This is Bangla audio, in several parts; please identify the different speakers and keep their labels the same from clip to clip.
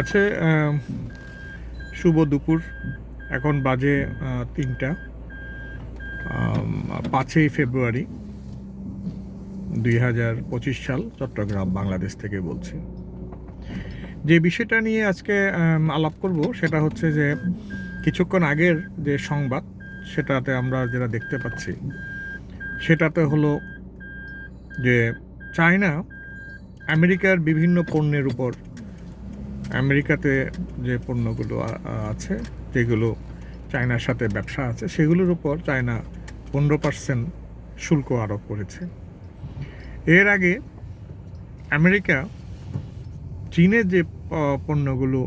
Speaker 1: আছে শুভ দুপুর। এখন বাজে তিনটা। পাঁচই ফেব্রুয়ারি দুই হাজার পঁচিশ সাল, চট্টগ্রাম, বাংলাদেশ থেকে বলছি। যে বিষয়টা নিয়ে আজকে আলাপ করব সেটা হচ্ছে যে, কিছুক্ষণ আগের যে সংবাদ, সেটাতে আমরা যেটা দেখতে পাচ্ছি, সেটাতে হলো যে, চায়না আমেরিকার বিভিন্ন পণ্যের উপর আমেরিকাতে যে পণ্যগুলো আছে, যেগুলো চায়নার সাথে ব্যবসা আছে, সেগুলোর উপর চায়না পনেরো পার্সেন্ট শুল্ক আরোপ করেছে। এর আগে আমেরিকা চীনের যে পণ্যগুলো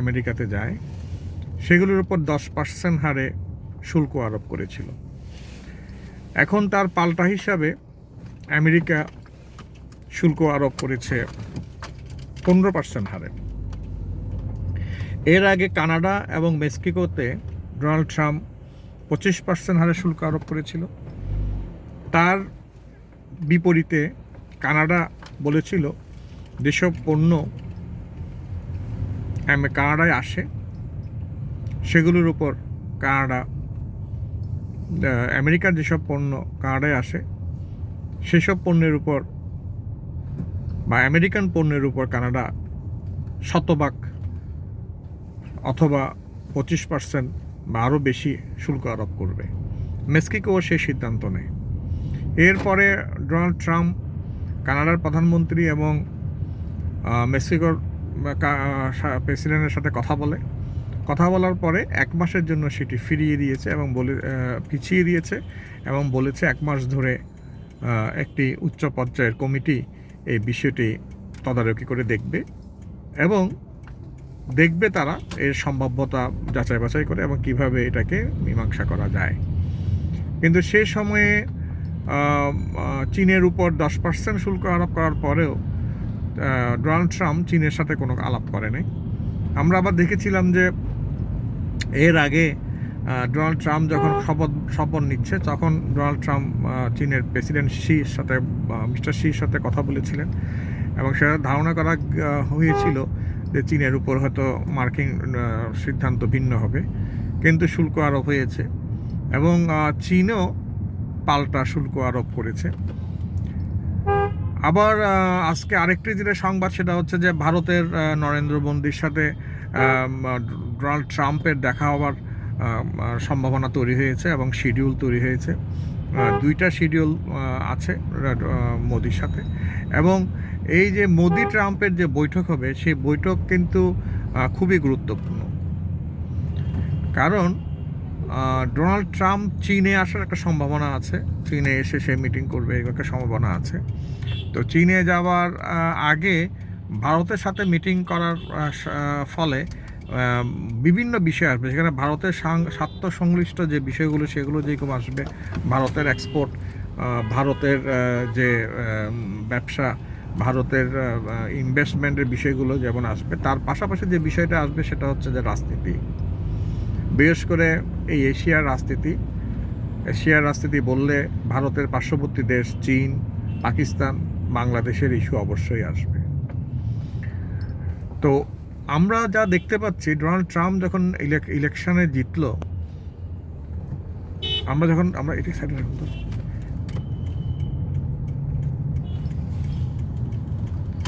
Speaker 1: আমেরিকাতে যায়, সেগুলোর উপর দশ পার্সেন্ট হারে শুল্ক আরোপ করেছিল। এখন তার পাল্টা হিসাবে আমেরিকা শুল্ক আরোপ করেছে পনেরো পার্সেন্ট হারে। এর আগে কানাডা এবং মেক্সিকোতে ডোনাল্ড ট্রাম্প পঁচিশ পার্সেন্ট হারে শুল্ক আরোপ করেছিল। তার বিপরীতে কানাডা বলেছিল যেসব পণ্য কানাডায় আসে, সেগুলোর উপর কানাডা আমেরিকার যেসব পণ্য কানাডায় আসে, সেসব পণ্যের উপর বা আমেরিকান পণ্যের উপর কানাডা শতভাগ অথবা পঁচিশ পার্সেন্ট বা আরও বেশি শুল্ক আরোপ করবে। মেক্সিকোও সেই সিদ্ধান্ত নেয়। এরপরে ডোনাল্ড ট্রাম্প কানাডার প্রধানমন্ত্রী এবং মেক্সিকোর প্রেসিডেন্টের সাথে কথা বলে। কথা বলার পরে এক মাসের জন্য সেটি ফিরিয়ে দিয়েছে এবং বলে পিছিয়ে দিয়েছে এবং বলেছে এক মাস ধরে একটি উচ্চ পর্যায়ের কমিটি এই বিষয়টি তদারকি করে দেখবে। এবং দেখবে তারা এর সম্ভাব্যতা যাচাই বাছাই করে এবং কীভাবে এটাকে মীমাংসা করা যায়। কিন্তু সে সময়ে চীনের উপর দশ পার্সেন্ট শুল্ক আরোপ করার পরেও ডোনাল্ড ট্রাম্প চীনের সাথে কোনো আলাপ করে নাই। আমরা আবার দেখেছিলাম যে, এর আগে ডোনাল্ড ট্রাম্প যখন শপথ শপথ নিচ্ছে, তখন ডোনাল্ড ট্রাম্প চীনের প্রেসিডেন্ট শির সাথে মিস্টার শির সাথে কথা বলেছিলেন এবং সেটা ধারণা করা হয়েছিল চীনের উপর হয়তো মার্কিন সিদ্ধান্ত ভিন্ন হবে। কিন্তু শুল্ক আরোপ হয়েছে এবং চীনও পাল্টা শুল্ক আরোপ করেছে। আবার আজকে আরেকটি যেটা সংবাদ সেটা হচ্ছে যে ভারতের নরেন্দ্র মোদীর সাথে ডোনাল্ড ট্রাম্পের দেখা হওয়ার সম্ভাবনা তৈরি হয়েছে এবং শিডিউল তৈরি হয়েছে। দুইটা শিডিউল আছে মোদির সাথে। এবং এই যে মোদি ট্রাম্পের যে বৈঠক হবে, সেই বৈঠক কিন্তু খুবই গুরুত্বপূর্ণ। কারণ ডোনাল্ড ট্রাম্প চীনে আসার একটা সম্ভাবনা আছে। চীনে এসে সে মিটিং করবে, এরকম একটা সম্ভাবনা আছে। তো চীনে যাওয়ার আগে ভারতের সাথে মিটিং করার ফলে বিভিন্ন বিষয় আসবে। সেখানে ভারতের স্বার্থ সংশ্লিষ্ট যে বিষয়গুলো, সেগুলো যেরকম আসবে, ভারতের এক্সপোর্ট ভারতের যে ব্যবসা, ভারতের ইনভেস্টমেন্টের বিষয়গুলো যেমন আসবে, তার পাশাপাশি যে বিষয়টা আসবে সেটা হচ্ছে যে রাজনীতি। বিশেষ করে এই এশিয়ার রাজনীতি এশিয়ার রাজনীতি বললে ভারতের পার্শ্ববর্তী দেশ চীন, পাকিস্তান, বাংলাদেশের ইস্যু অবশ্যই আসবে। তো আমরা যা দেখতে পাচ্ছি ডোনাল্ড ট্রাম্প যখন ইলেকশনে জিতল আমরা যখন আমরা এটা সাইডে।